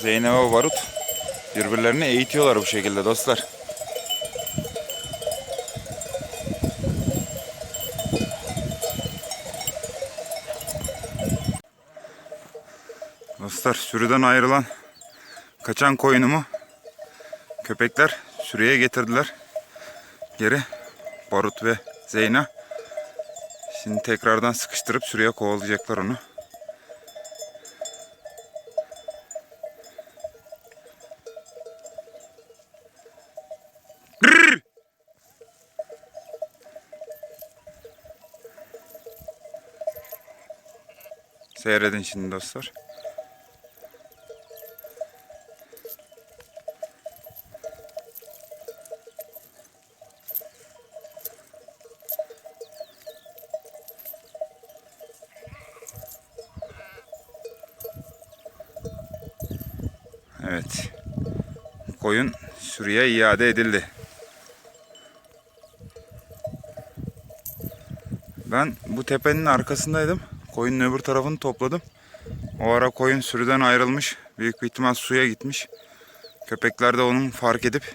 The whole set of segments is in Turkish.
Zeynep ve Barut birbirlerini eğitiyorlar bu şekilde dostlar. Dostlar sürüden ayrılan kaçan koyunumu köpekler sürüye getirdiler. Geri Barut ve Zeyna. Şimdi tekrardan sıkıştırıp sürüye kovalayacaklar onu. Seyredin şimdi dostlar. Evet. Koyun sürüye iade edildi. Ben bu tepenin arkasındaydım. Koyunun öbür tarafını topladım. O ara koyun sürüden ayrılmış. Büyük bir ihtimal suya gitmiş. Köpekler de onun fark edip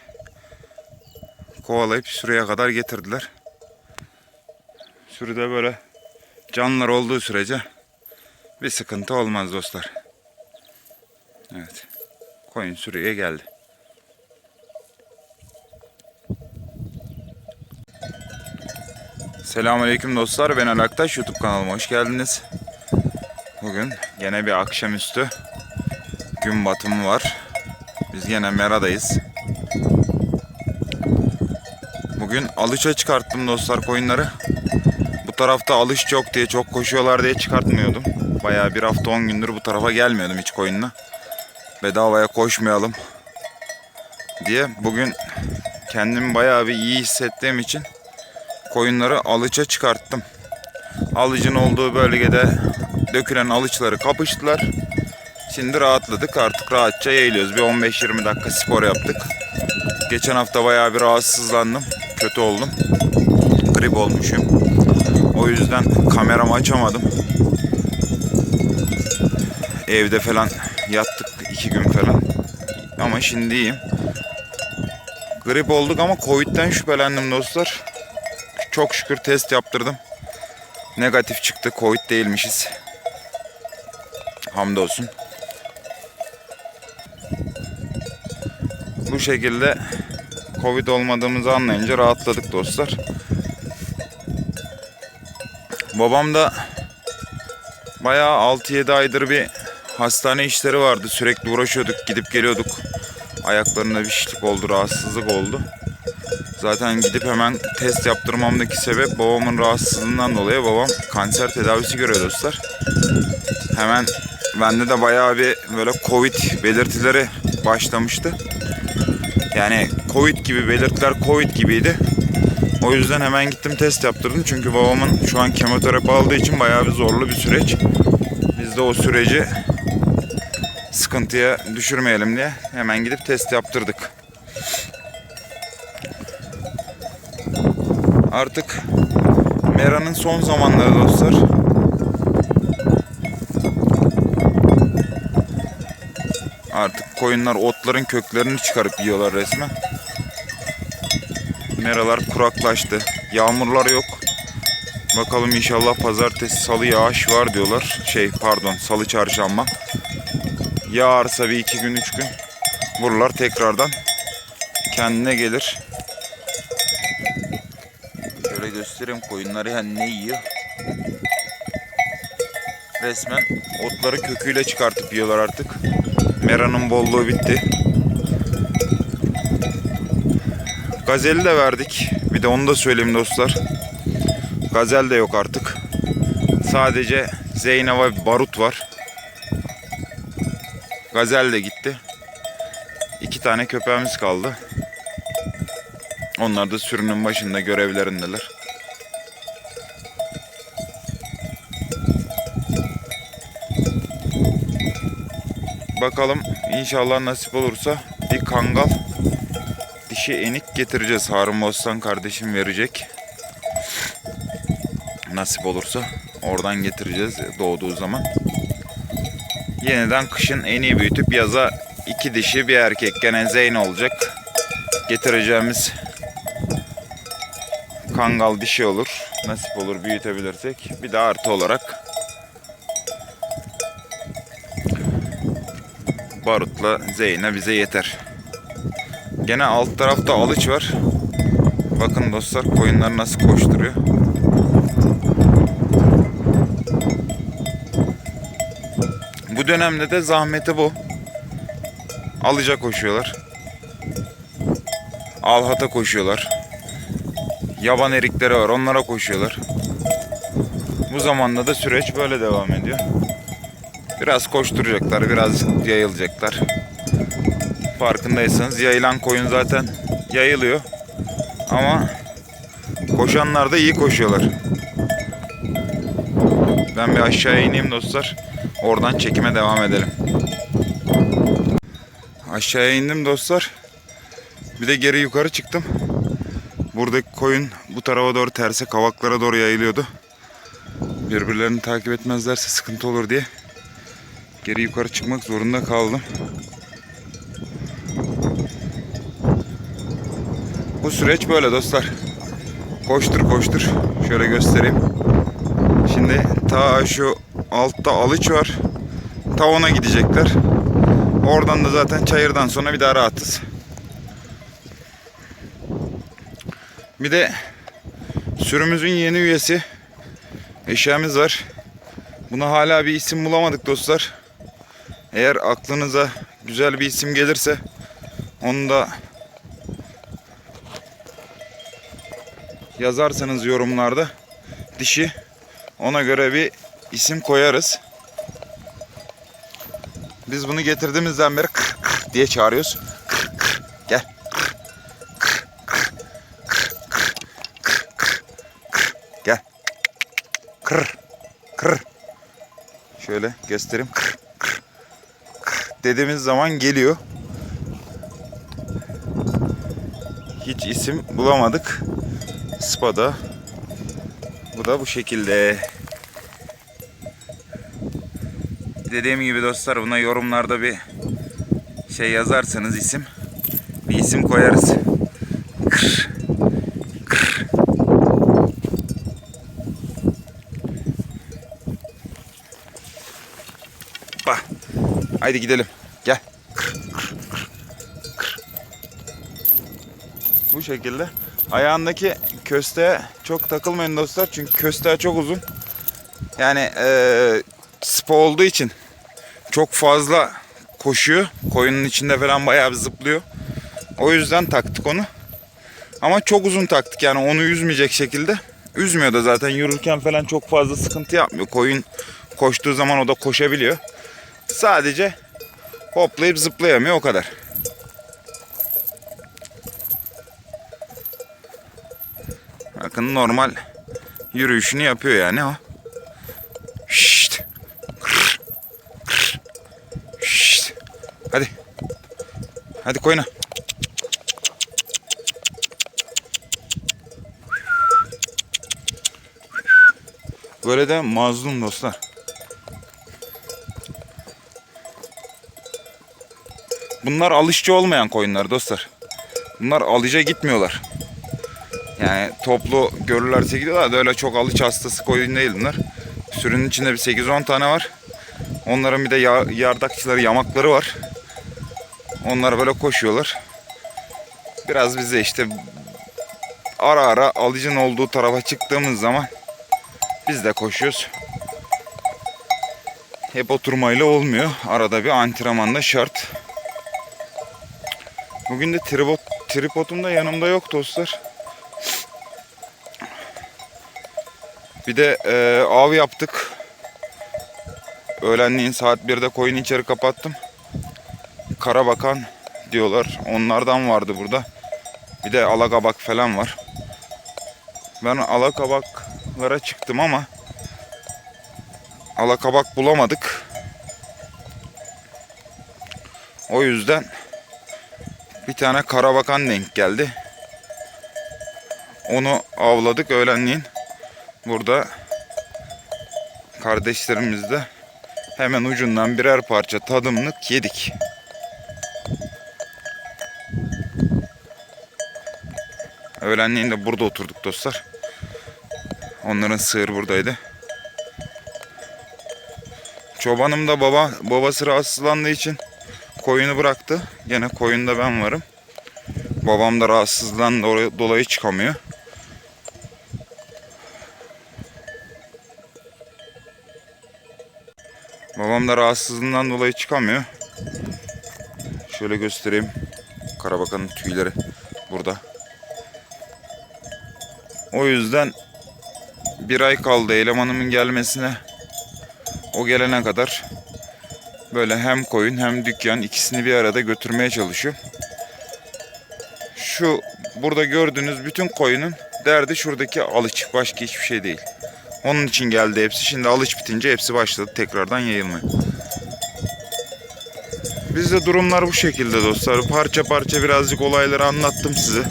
kovalayıp sürüye kadar getirdiler. Sürüde böyle canlılar olduğu sürece bir sıkıntı olmaz dostlar. Evet. Koyun sürüye geldi. Selamünaleyküm dostlar. Ben Alaktaş YouTube kanalıma hoş geldiniz. Bugün gene bir akşamüstü gün batımı var. Biz gene Mera'dayız. Bugün alışa çıkarttım dostlar koyunları. Bu tarafta alış çok diye çok koşuyorlar diye çıkartmıyordum. Bayağı bir hafta 10 gündür bu tarafa gelmiyordum hiç koyunla. Bedavaya koşmayalım diye bugün kendimi bayağı bir iyi hissettiğim için koyunları alıça çıkarttım. Alıcın olduğu bölgede dökülen alıçları kapıştılar. Şimdi rahatladık artık rahatça yayılıyoruz. Bir 15-20 dakika spor yaptık. Geçen hafta bayağı bir rahatsızlandım. Kötü oldum. Grip olmuşum. O yüzden kameramı açamadım. Evde falan yattık iki gün falan. Ama şimdi iyiyim. Grip olduk ama Covid'den şüphelendim dostlar. Çok şükür test yaptırdım. Negatif çıktı. Covid değilmişiz. Hamdolsun. Bu şekilde Covid olmadığımızı anlayınca rahatladık dostlar. Babam da bayağı 6-7 aydır bir hastane işleri vardı. Sürekli uğraşıyorduk, gidip geliyorduk. Ayaklarında bir şişlik oldu, rahatsızlık oldu. Zaten gidip hemen test yaptırmamdaki sebep babamın rahatsızlığından dolayı babam kanser tedavisi görüyor dostlar. Hemen bende de bayağı bir böyle Covid belirtileri başlamıştı. Yani Covid gibi belirtiler Covid gibiydi. O yüzden hemen gittim test yaptırdım. Çünkü babamın şu an kemoterapi aldığı için bayağı bir zorlu bir süreç. Biz de o süreci sıkıntıya düşürmeyelim diye hemen gidip test yaptırdık. Artık Mera'nın son zamanları dostlar. Artık koyunlar otların köklerini çıkarıp yiyorlar resmen. Meralar kuraklaştı. Yağmurlar yok. Bakalım inşallah pazartesi salı yağış var diyorlar. Şey pardon salı çarşamba. Yağarsa bir iki gün üç gün buralar tekrardan kendine gelir. Şöyle göstereyim koyunları yani ne yiyor. Resmen otları köküyle çıkartıp yiyorlar artık. Mera'nın bolluğu bitti. Gazeli de verdik. Bir de onu da söyleyeyim dostlar. Gazel de yok artık. Sadece Zeynep ve Barut var. Gazel de gitti. İki tane köpeğimiz kaldı. Onlar da sürünün başında görevlerindeler. Bakalım inşallah nasip olursa bir kangal dişi enik getireceğiz. Harun Bostan kardeşim verecek. Nasip olursa oradan getireceğiz doğduğu zaman. Yeniden kışın eniği büyütüp yaza iki dişi bir erkek gene Zeyn olacak. Getireceğimiz kangal dişi olur. Nasip olur büyütebilirsek. Bir de artı olarak barutla Zeyn'e bize yeter. Gene alt tarafta alıç var. Bakın dostlar koyunlar nasıl koşturuyor. Bu dönemde de zahmeti bu. Alıca koşuyorlar. Alhata koşuyorlar. Yaban erikleri var onlara koşuyorlar. Bu zamanda da süreç böyle devam ediyor. Biraz koşturacaklar, biraz yayılacaklar. Farkındaysanız yayılan koyun zaten yayılıyor. Ama koşanlar da iyi koşuyorlar. Ben bir aşağıya ineyim dostlar. Oradan çekime devam edelim. Aşağıya indim dostlar. Bir de geri yukarı çıktım. Buradaki koyun bu tarafa doğru terse kavaklara doğru yayılıyordu. Birbirlerini takip etmezlerse sıkıntı olur diye geri yukarı çıkmak zorunda kaldım. Bu süreç böyle dostlar. Koştur koştur. Şöyle göstereyim. Şimdi ta şu altta alıç var. Ta ona gidecekler. Oradan da zaten çayırdan sonra bir daha rahatız. Bir de sürümüzün yeni üyesi eşeğimiz var. Buna hala bir isim bulamadık dostlar. Eğer aklınıza güzel bir isim gelirse onu da yazarsanız yorumlarda dişi ona göre bir isim koyarız. Biz bunu getirdiğimizden beri kır kır diye çağırıyoruz. Kır kır gel. Kır kır kır kır kır kır kır gel. Kır kır. Şöyle göstereyim. Kır dediğimiz zaman geliyor. Hiç isim bulamadık. Spada. Bu da bu şekilde. Dediğim gibi dostlar buna yorumlarda bir şey yazarsanız isim bir isim koyarız. Haydi gidelim. Gel. Bu şekilde. Ayağındaki kösteğe çok takılmayın dostlar. Çünkü kösteğe çok uzun. Yani eee spa olduğu için çok fazla koşuyor. Koyunun içinde falan bayağı bir zıplıyor. O yüzden taktık onu. Ama çok uzun taktık yani onu üzmeyecek şekilde. Üzmüyor da zaten yürürken falan çok fazla sıkıntı yapmıyor. Koyun koştuğu zaman o da koşabiliyor. Sadece hoplayıp zıplayamıyor o kadar. Bakın normal yürüyüşünü yapıyor yani o. Şşt. Kır. Şşt. Hadi. Hadi koyuna. Böyle de mazlum dostlar. Bunlar alışçı olmayan koyunlar dostlar. Bunlar alıca gitmiyorlar. Yani toplu görürlerse gidiyorlar da öyle çok alıç hastası koyun değil bunlar. Sürünün içinde bir 8-10 tane var. Onların bir de ya- yardakçıları, yamakları var. Onlar böyle koşuyorlar. Biraz bize işte ara ara alıcın olduğu tarafa çıktığımız zaman biz de koşuyoruz. Hep oturmayla olmuyor. Arada bir antrenman da şart. Bugün de tripod, tripodum da yanımda yok dostlar. Bir de e, av yaptık. Öğlenliğin saat 1'de koyunu içeri kapattım. Karabakan diyorlar. Onlardan vardı burada. Bir de alakabak falan var. Ben alakabaklara çıktım ama alakabak bulamadık. O yüzden bir tane karabakan denk geldi. Onu avladık öğlenleyin. Burada kardeşlerimiz de hemen ucundan birer parça tadımlık yedik. Öğlenleyin de burada oturduk dostlar. Onların sığır buradaydı. Çobanım da baba babası rahatsızlandığı için koyunu bıraktı. Gene koyunda ben varım. Babam da rahatsızdan dolayı- dolayı çıkamıyor. Babam da rahatsızlığından dolayı çıkamıyor. Şöyle göstereyim. Karabakanın tüyleri burada. O yüzden bir ay kaldı elemanımın gelmesine. O gelene kadar böyle hem koyun hem dükkan ikisini bir arada götürmeye çalışıyorum. Şu burada gördüğünüz bütün koyunun derdi şuradaki alıç. Başka hiçbir şey değil. Onun için geldi hepsi. Şimdi alıç bitince hepsi başladı tekrardan yayılmaya. Bizde durumlar bu şekilde dostlar. Parça parça birazcık olayları anlattım size.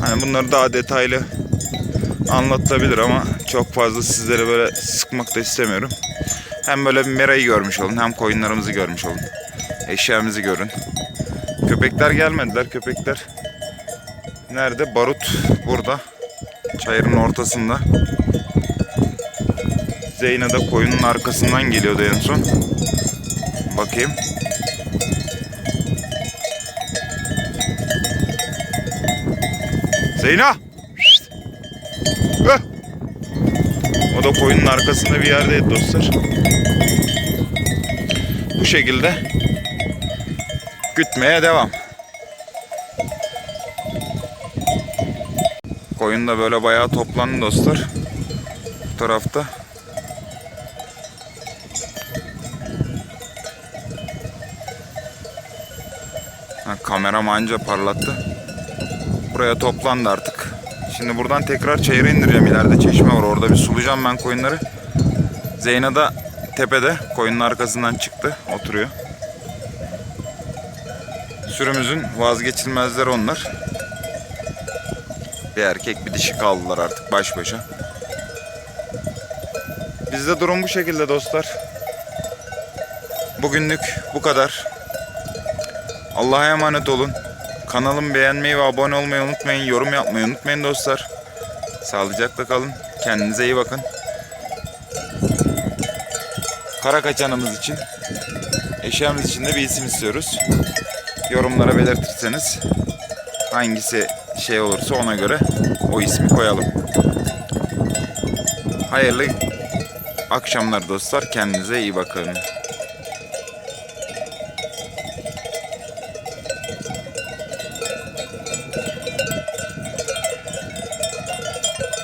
Hani bunları daha detaylı anlatılabilir ama çok fazla sizlere böyle sıkmak da istemiyorum. Hem böyle bir merayı görmüş olun hem koyunlarımızı görmüş olun. Eşyamızı görün. Köpekler gelmediler. Köpekler nerede? Barut burada. Çayırın ortasında. Zeyna da koyunun arkasından geliyordu en son. Bakayım. Zeyna! Şşt! O da koyunun arkasında bir yerdeydi dostlar. Bu şekilde gütmeye devam. Koyun da böyle bayağı toplandı dostlar. Bu tarafta. Ha, kameram anca parlattı. Buraya toplandı artık. Şimdi buradan tekrar çayıra indireceğim. İleride çeşme var. Orada bir sulayacağım ben koyunları. Zeyna da tepede. Koyunun arkasından çıktı. Oturuyor. Sürümüzün vazgeçilmezleri onlar. Bir erkek bir dişi kaldılar artık baş başa. Bizde durum bu şekilde dostlar. Bugünlük bu kadar. Allah'a emanet olun. Kanalımı beğenmeyi ve abone olmayı unutmayın. Yorum yapmayı unutmayın dostlar. Sağlıcakla kalın. Kendinize iyi bakın. Kara kaçanımız için, eşyamız için de bir isim istiyoruz. Yorumlara belirtirseniz hangisi şey olursa ona göre o ismi koyalım. Hayırlı akşamlar dostlar. Kendinize iyi bakın.